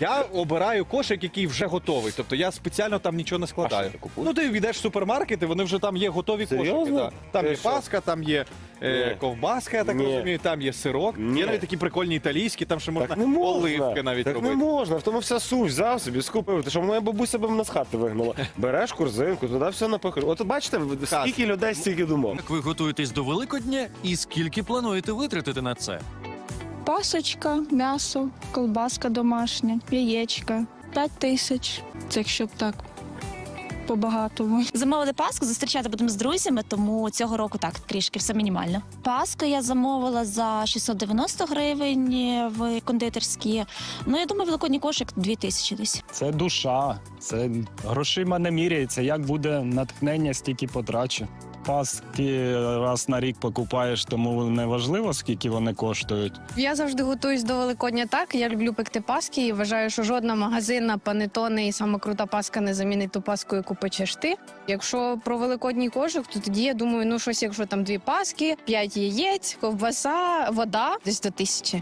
я обираю кошик, який вже готовий. Тобто я спеціально там нічого не А складаю. що ти купуєш? Ну, ти йдеш в супермаркети, вони вже там є готові Серйозно? кошики. Да. Там Ти є що? паска, там є е, Ні. ковбаска, я так Ні. розумію, там є сирок. Ні. Є навіть такі прикольні італійські, там ще можна Так не можна. оливки навіть так робити. не можна. В тому вся суть. Взяв собі, скупив. Ти що моя бабуся б мене з хати вигнала. Береш корзинку, туди все напихаєш. От бачите, скільки людей, стільки думок. Як ви готуєтесь до Великодня і скільки плануєте витратити на це? Пасочка, м'ясо, колбаска домашня, яєчка. П'ять тисяч. Це якщо б так по-багатому. Замовили паску, зустрічати будемо з друзями, тому цього року так трішки все мінімально. Паску я замовила за 690 гривень в кондитерській. Ну я думаю, великодній кошик 2000 десь. Це душа, це грошима не міряється. Як буде натхнення, стільки потрачу. Паски раз на рік покупаєш, тому не важливо, скільки вони коштують. Я завжди готуюсь до Великодня так. Я люблю пекти паски і вважаю, що жодна магазинна панетоне і сама крута паска не замінить ту паску, яку печеш ти. Якщо про великодній кошик, то тоді я думаю, ну щось, якщо там дві паски, п'ять яєць, ковбаса, вода, десь до тисячі.